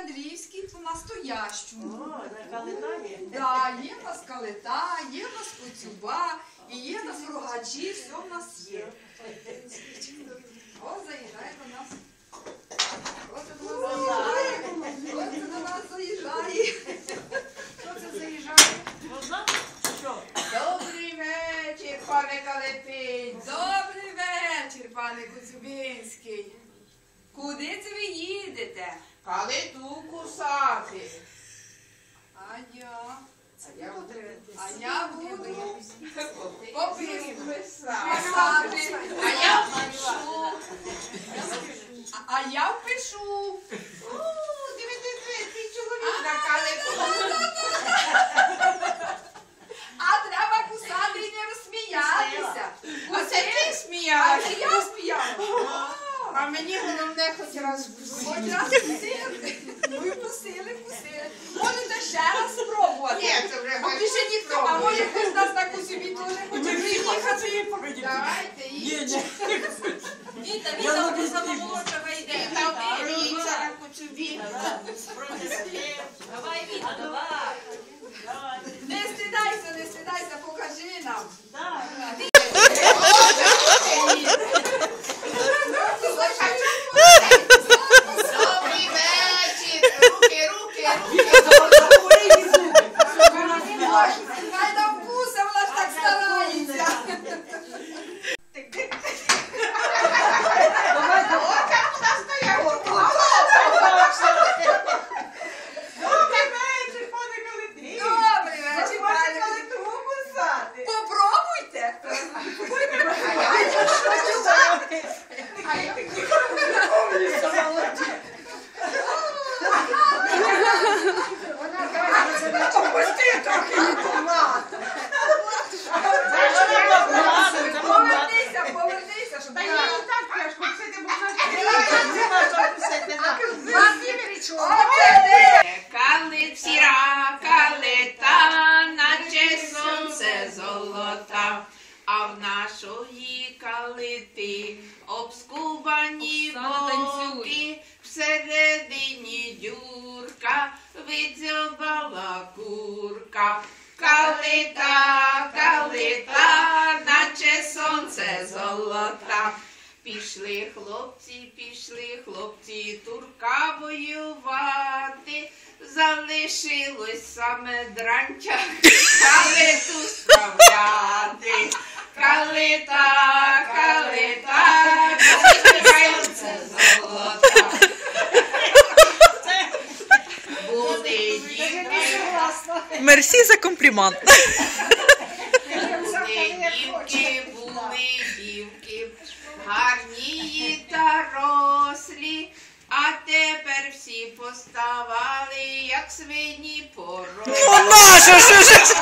Андріївський по-настоящому. О, така летає. Да, є в нас калита, є в нас коцюба, і є в нас рогачі, все в нас є. О, заїжджає до нас. Хто до нас заїжджає? Хто до нас заїжджає? Хто це заїжджає? Можна? Що? Добрий вечір, пане Калетин. Добрий вечір, пане Коцюбинський. Куди це ви їдете? Калиту кусати. А я. А я буду пописати. писати. А я впишу. А- А я впишу. У, диви, диви, ти чоловік на калиту. А треба кусати і не розсміятися. А це ти А сміялася? це я сміялася. А мені головне хоч раз Хоч раз вкусили. Ну і вкусили, вкусили. Можете ще раз спробувати. Ні, це вже Поки ще ніхто, а може хтось з нас таку собі теж хоче приїхати. Давайте їдь. Віта, Віта, вона сама молодшого йде. Дивіться на кучубі. Давай, Віта, давай. Давай. Не стидайся, не стидайся, покажи нам. Так. Добрий вечір. Руки, руки, руки. Хай на вкуса, вона ж так старається. Добрий вечір, пане. Попробуйте. Повернися, повернися, щоб я... Калиця, калита, наче сонце золота, а в нашої калити обскубані боки, всередині дюрка, видзьобала курка. Калита, калита, наче сонце золота. Пішли хлопці, пішли хлопці, турка воювати, залишилось саме дрантя, калиту справляти. Калита, калита, сонце золота. Діти, Мерсі за комплімент. А тепер всі поставали, як свині порослі. О, наша, що ж?